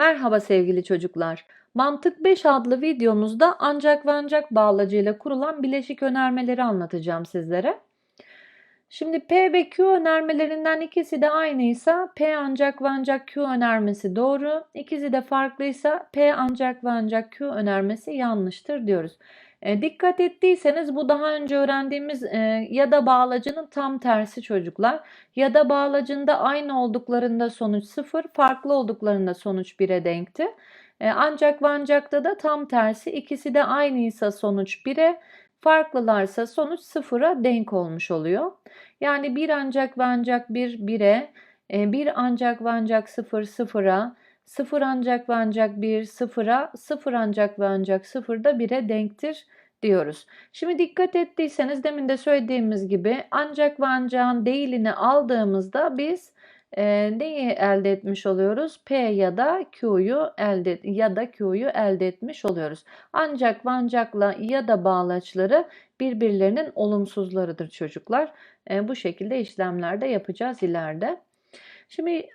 Merhaba sevgili çocuklar. Mantık 5 adlı videomuzda ancak ve ancak bağlacıyla kurulan bileşik önermeleri anlatacağım sizlere. Şimdi P ve Q önermelerinden ikisi de aynıysa P ancak ve ancak Q önermesi doğru. İkisi de farklıysa P ancak ve ancak Q önermesi yanlıştır diyoruz. E, dikkat ettiyseniz bu daha önce öğrendiğimiz e, ya da bağlacının tam tersi çocuklar. Ya da bağlacında aynı olduklarında sonuç 0, farklı olduklarında sonuç 1'e denkti. E, ancak ve ancakta da tam tersi ikisi de aynıysa sonuç 1'e, farklılarsa sonuç 0'a denk olmuş oluyor. Yani bir ancak ve ancak bir 1'e, e, bir ancak ve ancak 0 0'a, 0 ancak ve ancak 1 0'a, 0 ancak ve ancak 0 da 1'e denktir diyoruz. Şimdi dikkat ettiyseniz demin de söylediğimiz gibi ancak ve ancakın değilini aldığımızda biz e, neyi elde etmiş oluyoruz? P ya da Q'yu elde ya da Q'yu elde etmiş oluyoruz. Ancak ve ancakla ya da bağlaçları birbirlerinin olumsuzlarıdır çocuklar. E, bu şekilde işlemlerde yapacağız ileride. Şimdi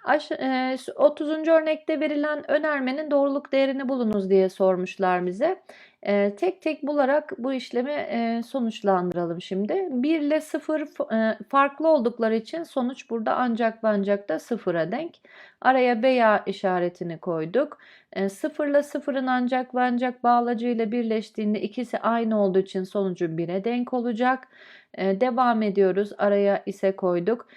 30. örnekte verilen önermenin doğruluk değerini bulunuz diye sormuşlar bize. Tek tek bularak bu işlemi sonuçlandıralım şimdi. 1 ile 0 farklı oldukları için sonuç burada ancak ve ancak da 0'a denk. Araya veya işaretini koyduk. 0 ile 0'ın ancak ve ancak bağlacıyla birleştiğinde ikisi aynı olduğu için sonucu 1'e denk olacak. Devam ediyoruz. Araya ise koyduk.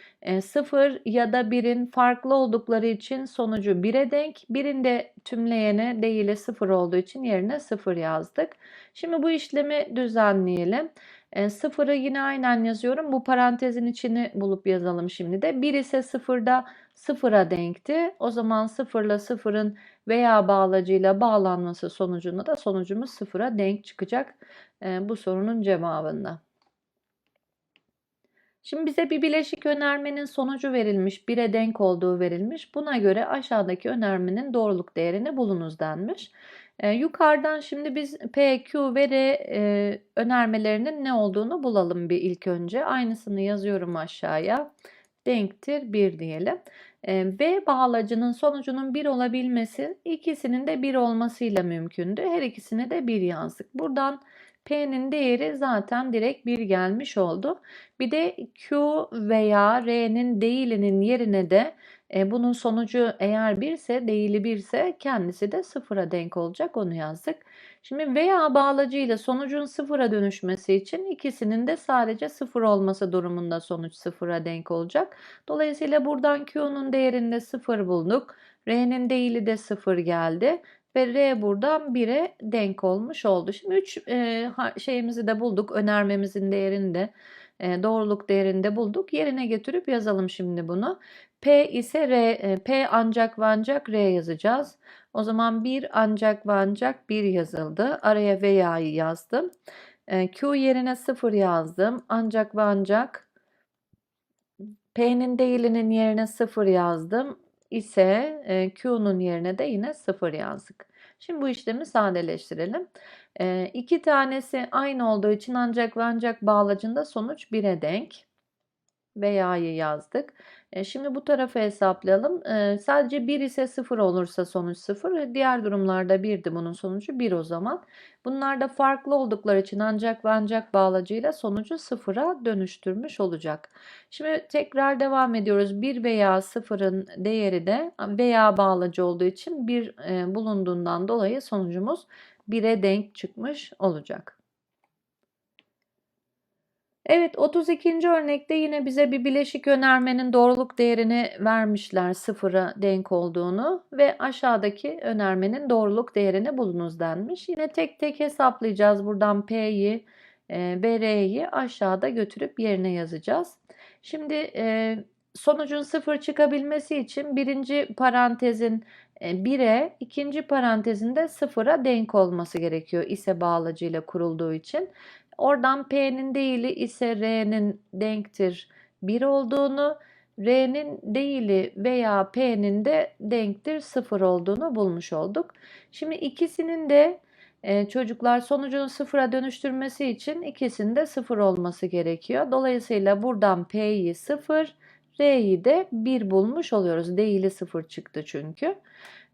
0 ya da 1'in farklı oldukları için sonucu 1'e denk. Birinde tümleyene değili 0 olduğu için yerine 0 yazdık. Şimdi bu işlemi düzenleyelim. 0'ı yine aynen yazıyorum. Bu parantezin içini bulup yazalım şimdi de. 1 ise 0'da 0'a denkti. O zaman 0 ile 0'ın veya bağlacıyla bağlanması sonucunda da sonucumuz 0'a denk çıkacak bu sorunun cevabında. Şimdi bize bir bileşik önermenin sonucu verilmiş, 1'e denk olduğu verilmiş. Buna göre aşağıdaki önermenin doğruluk değerini bulunuz denmiş. E, yukarıdan şimdi biz P, Q ve R e, önermelerinin ne olduğunu bulalım bir ilk önce. Aynısını yazıyorum aşağıya. Denktir 1 diyelim. E, v bağlacının sonucunun 1 olabilmesi ikisinin de 1 olmasıyla mümkündü. Her ikisine de 1 yazdık. Buradan P'nin değeri zaten direkt 1 gelmiş oldu. Bir de Q veya R'nin değilinin yerine de e, bunun sonucu eğer 1 ise değili 1 ise kendisi de 0'a denk olacak onu yazdık. Şimdi veya bağlacıyla sonucun 0'a dönüşmesi için ikisinin de sadece 0 olması durumunda sonuç 0'a denk olacak. Dolayısıyla buradan Q'nun değerinde 0 bulduk. R'nin değili de 0 geldi ve R buradan 1'e denk olmuş oldu. Şimdi 3 e, şeyimizi de bulduk. Önermemizin değerini de e, doğruluk değerini de bulduk. Yerine getirip yazalım şimdi bunu. P ise R, e, P ancak ve ancak R yazacağız. O zaman 1 ancak ve ancak 1 yazıldı. Araya veya'yı yazdım. E, Q yerine 0 yazdım. Ancak ve ancak P'nin değilinin yerine 0 yazdım ise e, Q'nun yerine de yine 0 yazdık. Şimdi bu işlemi sadeleştirelim. E, iki tanesi aynı olduğu için ancak ve ancak bağlacında sonuç 1'e denk. Veya'yı yazdık. E, şimdi bu tarafı hesaplayalım. E, sadece 1 ise 0 olursa sonuç 0. Diğer durumlarda 1'di bunun sonucu 1 o zaman. Bunlar da farklı oldukları için ancak ve ancak bağlacıyla sonucu 0'a dönüştürmüş olacak. Şimdi tekrar devam ediyoruz. 1 veya 0'ın değeri de veya bağlacı olduğu için 1 e, bulunduğundan dolayı sonucumuz 1'e denk çıkmış olacak. Evet 32. örnekte yine bize bir bileşik önermenin doğruluk değerini vermişler sıfıra denk olduğunu ve aşağıdaki önermenin doğruluk değerini bulunuz denmiş. Yine tek tek hesaplayacağız buradan P'yi ve R'yi aşağıda götürüp yerine yazacağız. Şimdi e, sonucun sıfır çıkabilmesi için birinci parantezin 1'e, e, ikinci parantezinde 0'a denk olması gerekiyor ise bağlacıyla kurulduğu için. Oradan P'nin değili ise R'nin denktir 1 olduğunu, R'nin değili veya P'nin de denktir 0 olduğunu bulmuş olduk. Şimdi ikisinin de e, çocuklar sonucunu sıfıra dönüştürmesi için ikisinde 0 olması gerekiyor. Dolayısıyla buradan P'yi 0, R'yi de 1 bulmuş oluyoruz. Değili 0 çıktı çünkü.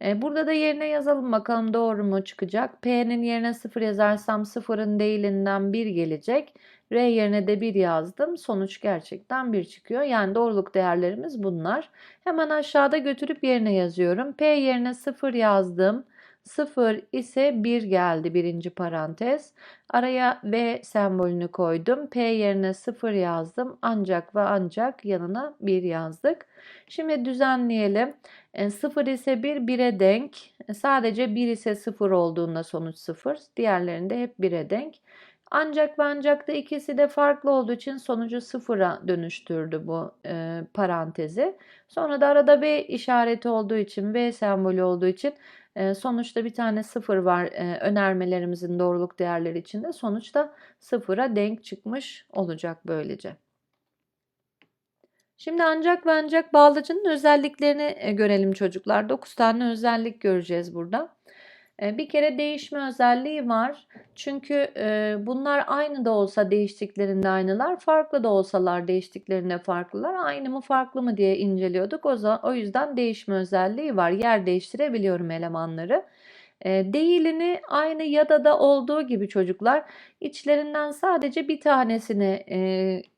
E, burada da yerine yazalım bakalım doğru mu çıkacak. P'nin yerine 0 yazarsam 0'ın değilinden 1 gelecek. R yerine de 1 yazdım. Sonuç gerçekten 1 çıkıyor. Yani doğruluk değerlerimiz bunlar. Hemen aşağıda götürüp yerine yazıyorum. P yerine 0 yazdım. 0 ise 1 geldi birinci parantez. Araya V sembolünü koydum. P yerine 0 yazdım. Ancak ve ancak yanına 1 yazdık. Şimdi düzenleyelim. 0 ise 1, 1'e denk. E, Sadece 1 ise 0 olduğunda sonuç 0. Diğerlerinde hep 1'e denk. Ancak ve ancak da ikisi de farklı olduğu için sonucu sıfıra dönüştürdü bu e, parantezi. Sonra da arada V işareti olduğu için, V sembolü olduğu için e, sonuçta bir tane sıfır var e, önermelerimizin doğruluk değerleri içinde. Sonuçta sıfıra denk çıkmış olacak böylece. Şimdi ancak ve ancak bağlacının özelliklerini e, görelim çocuklar. 9 tane özellik göreceğiz burada. Bir kere değişme özelliği var. Çünkü bunlar aynı da olsa değiştiklerinde aynılar, farklı da olsalar değiştiklerinde farklılar. Aynı mı farklı mı diye inceliyorduk. O, zaman, o yüzden değişme özelliği var. Yer değiştirebiliyorum elemanları. Değilini aynı ya da da olduğu gibi çocuklar içlerinden sadece bir tanesini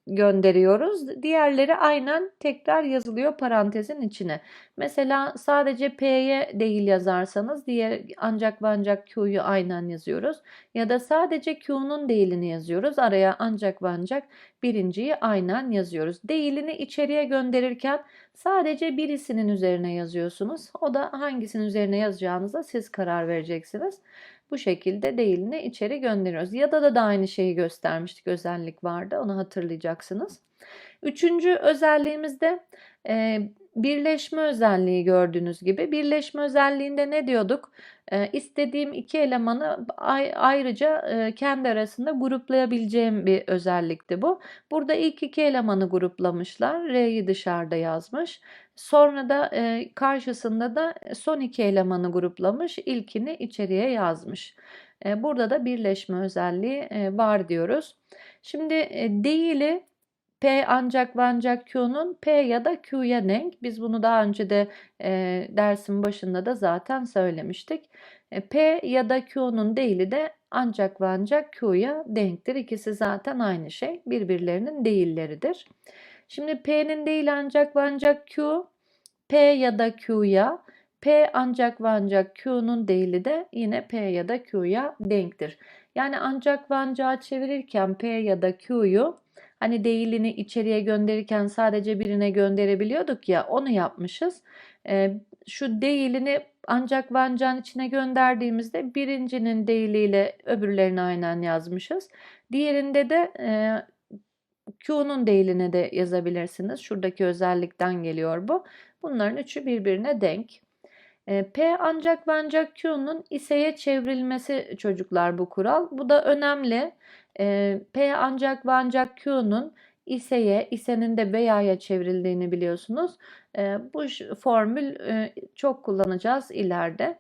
gönderiyoruz. Diğerleri aynen tekrar yazılıyor parantezin içine. Mesela sadece P'ye değil yazarsanız diğer ancak ve ancak Q'yu aynen yazıyoruz. Ya da sadece Q'nun değilini yazıyoruz. Araya ancak ve ancak birinciyi aynen yazıyoruz. Değilini içeriye gönderirken sadece birisinin üzerine yazıyorsunuz. O da hangisinin üzerine yazacağınıza siz karar vereceksiniz. Bu şekilde değilini içeri gönderiyoruz. Ya da da aynı şeyi göstermiştik. Özellik vardı. Onu hatırlayacaksınız. Üçüncü özelliğimizde e, birleşme özelliği gördüğünüz gibi. Birleşme özelliğinde ne diyorduk? E, istediğim iki elemanı ay, ayrıca e, kendi arasında gruplayabileceğim bir özellikti bu. Burada ilk iki elemanı gruplamışlar. R'yi dışarıda yazmış. Sonra da e, karşısında da son iki elemanı gruplamış. İlkini içeriye yazmış. E, burada da birleşme özelliği e, var diyoruz. Şimdi e, değili P ancak ve ancak Q'nun P ya da Q'ya denk. Biz bunu daha önce de e, dersin başında da zaten söylemiştik. E, P ya da Q'nun değili de ancak ve ancak Q'ya denktir. İkisi zaten aynı şey. Birbirlerinin değilleridir. Şimdi P'nin değil ancak ve ancak Q, P ya da Q'ya, P ancak ve ancak Q'nun değili de yine P ya da Q'ya denktir. Yani ancak ve ancak çevirirken P ya da Q'yu hani değilini içeriye gönderirken sadece birine gönderebiliyorduk ya onu yapmışız. Ee, şu değilini ancak ve ancakın içine gönderdiğimizde birincinin değiliyle öbürlerini aynen yazmışız. Diğerinde de e, Q'nun değilini de yazabilirsiniz. Şuradaki özellikten geliyor bu. Bunların üçü birbirine denk. E, P ancak ve ancak Q'nun iseye çevrilmesi çocuklar bu kural. Bu da önemli. E, P ancak ve ancak Q'nun iseye, isenin de veya'ya çevrildiğini biliyorsunuz. E, bu formül çok kullanacağız ileride.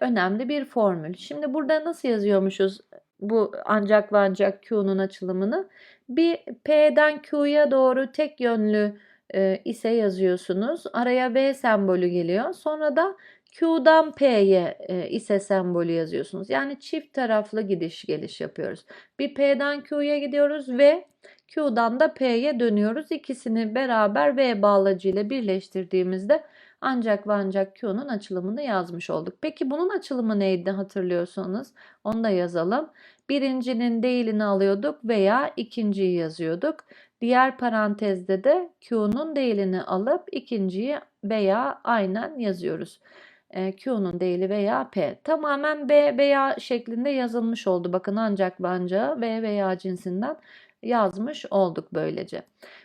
Önemli bir formül. Şimdi burada nasıl yazıyormuşuz bu ancak ve ancak Q'nun açılımını? Bir P'den Q'ya doğru tek yönlü ise yazıyorsunuz. Araya V sembolü geliyor. Sonra da Q'dan P'ye ise sembolü yazıyorsunuz. Yani çift taraflı gidiş geliş yapıyoruz. Bir P'den Q'ya gidiyoruz ve Q'dan da P'ye dönüyoruz. İkisini beraber V bağlacı ile birleştirdiğimizde ancak ve ancak Q'nun açılımını yazmış olduk. Peki bunun açılımı neydi hatırlıyorsanız onu da yazalım. Birincinin değilini alıyorduk veya ikinciyi yazıyorduk. Diğer parantezde de Q'nun değilini alıp ikinciyi veya aynen yazıyoruz. Q'nun değili veya P. Tamamen B veya şeklinde yazılmış oldu. Bakın ancak ve ancak V veya cinsinden yazmış olduk böylece.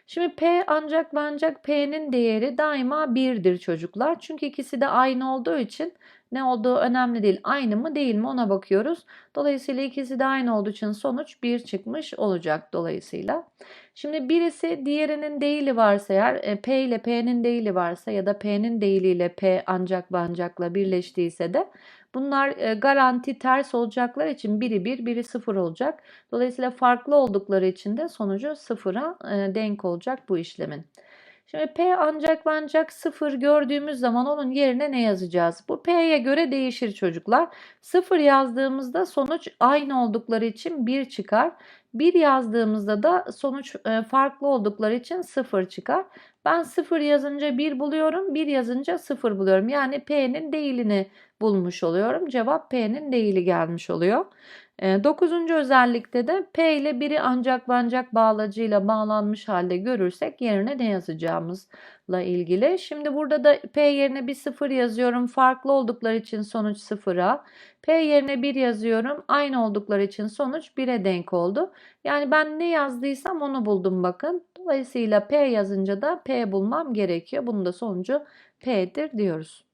Şimdi P ancak ve P'nin değeri daima 1'dir çocuklar. Çünkü ikisi de aynı olduğu için ne olduğu önemli değil. Aynı mı değil mi ona bakıyoruz. Dolayısıyla ikisi de aynı olduğu için sonuç 1 çıkmış olacak dolayısıyla. Şimdi birisi diğerinin değili varsa eğer e, P ile P'nin değili varsa ya da P'nin değiliyle P ancak ve ancakla birleştiyse de bunlar e, garanti ters olacaklar için biri 1 biri 0 olacak. Dolayısıyla farklı oldukları için de sonucu sıfıra e, denk olacak bu işlemin. Şimdi P ancak ve ancak 0 gördüğümüz zaman onun yerine ne yazacağız? Bu P'ye göre değişir çocuklar. 0 yazdığımızda sonuç aynı oldukları için 1 çıkar. 1 yazdığımızda da sonuç e, farklı oldukları için 0 çıkar. Ben 0 yazınca 1 buluyorum, 1 yazınca 0 buluyorum. Yani P'nin değilini bulmuş oluyorum. Cevap P'nin değili gelmiş oluyor. E, dokuzuncu özellikte de P ile 1'i ancak ve ancak bağlacıyla bağlanmış halde görürsek yerine ne yazacağımızla ilgili. Şimdi burada da P yerine bir 0 yazıyorum. Farklı oldukları için sonuç 0'a. P yerine 1 yazıyorum. Aynı oldukları için sonuç 1'e denk oldu. Yani ben ne yazdıysam onu buldum bakın. Dolayısıyla P yazınca da P bulmam gerekiyor. Bunun da sonucu P'dir diyoruz.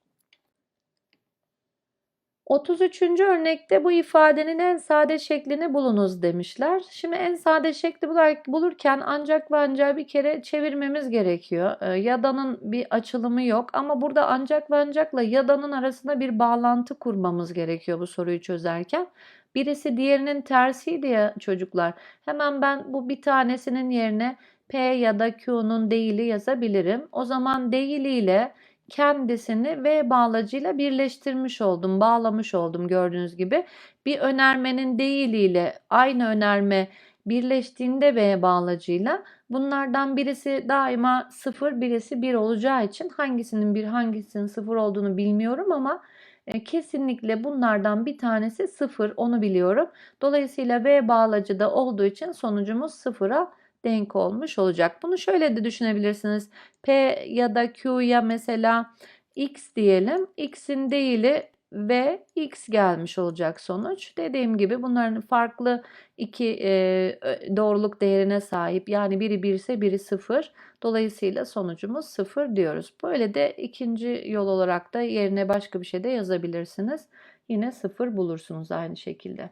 33. örnekte bu ifadenin en sade şeklini bulunuz demişler. Şimdi en sade şekli bulurken ancak ve ancak bir kere çevirmemiz gerekiyor. Ee, Yada'nın bir açılımı yok ama burada ancak ve ancakla Yada'nın arasında bir bağlantı kurmamız gerekiyor bu soruyu çözerken. Birisi diğerinin tersiydi ya çocuklar. Hemen ben bu bir tanesinin yerine P ya da Q'nun değili yazabilirim. O zaman değiliyle kendisini V bağlacıyla birleştirmiş oldum, bağlamış oldum gördüğünüz gibi. Bir önermenin değiliyle aynı önerme birleştiğinde V bağlacıyla bunlardan birisi daima 0, birisi 1 olacağı için hangisinin 1, hangisinin 0 olduğunu bilmiyorum ama e, kesinlikle bunlardan bir tanesi 0 onu biliyorum. Dolayısıyla V bağlacıda olduğu için sonucumuz 0'a denk olmuş olacak. Bunu şöyle de düşünebilirsiniz. P ya da Q'ya mesela X diyelim. X'in değili ve X gelmiş olacak sonuç. Dediğim gibi bunların farklı iki e, doğruluk değerine sahip. Yani biri 1 ise biri 0. Dolayısıyla sonucumuz 0 diyoruz. Böyle de ikinci yol olarak da yerine başka bir şey de yazabilirsiniz. Yine 0 bulursunuz aynı şekilde.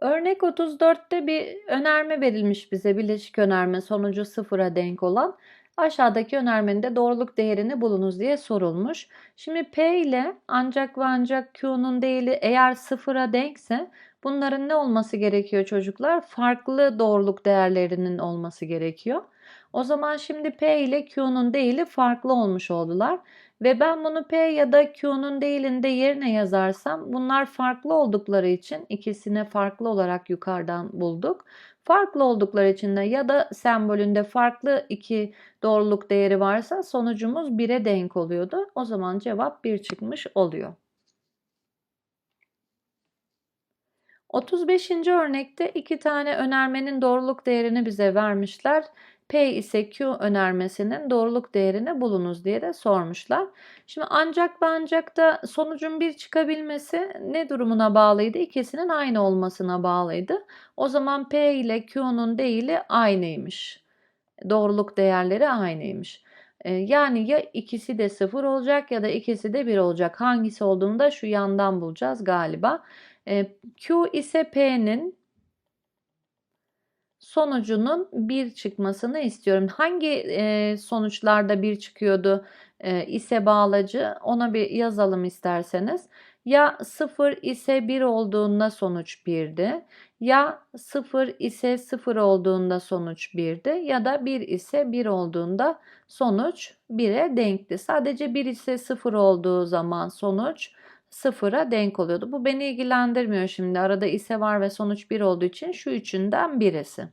Örnek 34'te bir önerme verilmiş bize bileşik önerme sonucu sıfıra denk olan. Aşağıdaki önermenin de doğruluk değerini bulunuz diye sorulmuş. Şimdi P ile ancak ve ancak Q'nun değili eğer sıfıra denkse bunların ne olması gerekiyor çocuklar? Farklı doğruluk değerlerinin olması gerekiyor. O zaman şimdi P ile Q'nun değili farklı olmuş oldular. Ve ben bunu P ya da Q'nun değilinde yerine yazarsam bunlar farklı oldukları için ikisine farklı olarak yukarıdan bulduk. Farklı oldukları için de ya da sembolünde farklı iki doğruluk değeri varsa sonucumuz 1'e denk oluyordu. O zaman cevap 1 çıkmış oluyor. 35. örnekte iki tane önermenin doğruluk değerini bize vermişler. P ise Q önermesinin doğruluk değerini bulunuz diye de sormuşlar. Şimdi ancak ve ancak da sonucun bir çıkabilmesi ne durumuna bağlıydı? İkisinin aynı olmasına bağlıydı. O zaman P ile Q'nun değili aynıymış. Doğruluk değerleri aynıymış. Ee, yani ya ikisi de sıfır olacak ya da ikisi de bir olacak. Hangisi olduğunu da şu yandan bulacağız galiba. Ee, Q ise P'nin sonucunun bir çıkmasını istiyorum. Hangi e, sonuçlarda bir çıkıyordu e, ise bağlacı ona bir yazalım isterseniz. Ya 0 ise 1 olduğunda sonuç 1'di. Ya 0 ise 0 olduğunda sonuç 1'di. Ya da 1 ise 1 olduğunda sonuç 1'e denkti. Sadece 1 ise 0 olduğu zaman sonuç sıfıra denk oluyordu. Bu beni ilgilendirmiyor şimdi. Arada ise var ve sonuç 1 olduğu için şu üçünden birisi.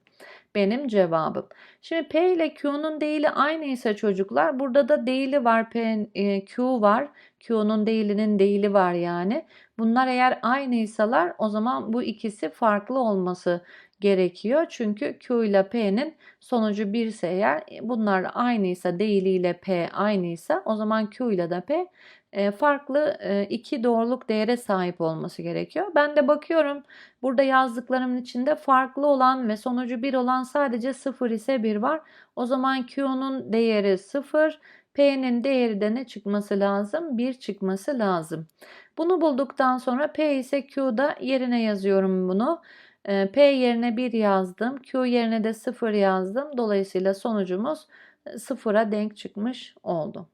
Benim cevabım. Şimdi P ile Q'nun değili aynıysa çocuklar burada da değili var P, e, Q var. Q'nun değilinin değili var yani. Bunlar eğer aynıysalar o zaman bu ikisi farklı olması gerekiyor. Çünkü Q ile P'nin sonucu 1 ise eğer bunlar aynıysa değiliyle P aynıysa o zaman Q ile de P e, farklı e, iki doğruluk değere sahip olması gerekiyor. Ben de bakıyorum burada yazdıklarımın içinde farklı olan ve sonucu 1 olan sadece 0 ise 1 var. O zaman Q'nun değeri 0, P'nin değeri de ne çıkması lazım? 1 çıkması lazım. Bunu bulduktan sonra P ise Q'da yerine yazıyorum bunu. E, P yerine 1 yazdım. Q yerine de 0 yazdım. Dolayısıyla sonucumuz 0'a denk çıkmış oldu.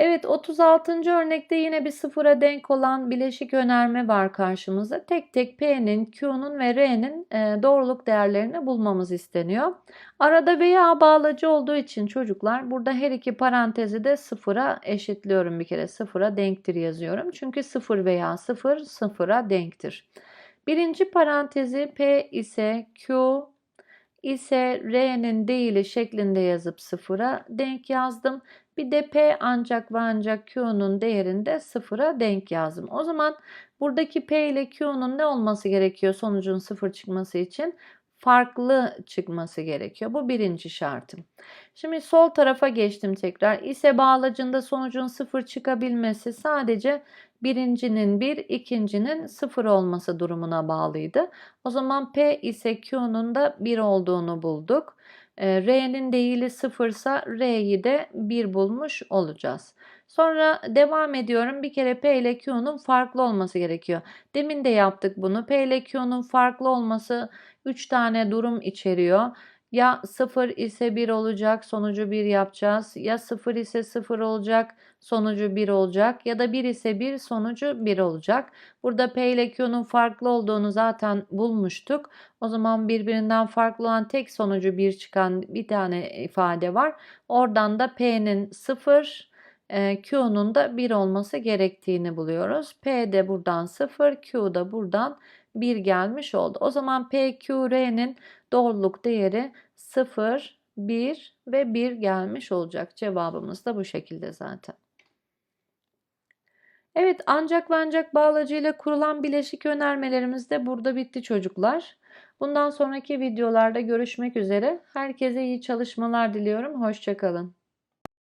Evet 36. örnekte yine bir sıfıra denk olan bileşik önerme var karşımızda. Tek tek P'nin, Q'nun ve R'nin e, doğruluk değerlerini bulmamız isteniyor. Arada veya bağlacı olduğu için çocuklar burada her iki parantezi de sıfıra eşitliyorum bir kere. Sıfıra denktir yazıyorum. Çünkü sıfır veya sıfır sıfıra denktir. Birinci parantezi P ise Q ise R'nin değili şeklinde yazıp sıfıra denk yazdım. Bir de P ancak ve ancak Q'nun değerinde sıfıra denk yazdım. O zaman buradaki P ile Q'nun ne olması gerekiyor sonucun sıfır çıkması için? Farklı çıkması gerekiyor. Bu birinci şartım. Şimdi sol tarafa geçtim tekrar. İse bağlacında sonucun sıfır çıkabilmesi sadece birincinin 1, ikincinin 0 olması durumuna bağlıydı. O zaman P ise Q'nun da 1 olduğunu bulduk. Ee, R'nin değili 0 ise R'yi de 1 bulmuş olacağız. Sonra devam ediyorum. Bir kere P ile Q'nun farklı olması gerekiyor. Demin de yaptık bunu. P ile Q'nun farklı olması 3 tane durum içeriyor. Ya 0 ise 1 olacak, sonucu 1 yapacağız. Ya 0 ise 0 olacak, sonucu 1 olacak. Ya da 1 ise 1, sonucu 1 olacak. Burada P ile Q'nun farklı olduğunu zaten bulmuştuk. O zaman birbirinden farklı olan tek sonucu 1 çıkan bir tane ifade var. Oradan da P'nin 0, e, Q'nun da 1 olması gerektiğini buluyoruz. P de buradan 0, Q da buradan 1 gelmiş oldu. O zaman PQR'nin doğruluk değeri 0, 1 ve 1 gelmiş olacak. Cevabımız da bu şekilde zaten. Evet ancak ve ancak bağlacıyla kurulan bileşik önermelerimiz de burada bitti çocuklar. Bundan sonraki videolarda görüşmek üzere. Herkese iyi çalışmalar diliyorum. Hoşçakalın.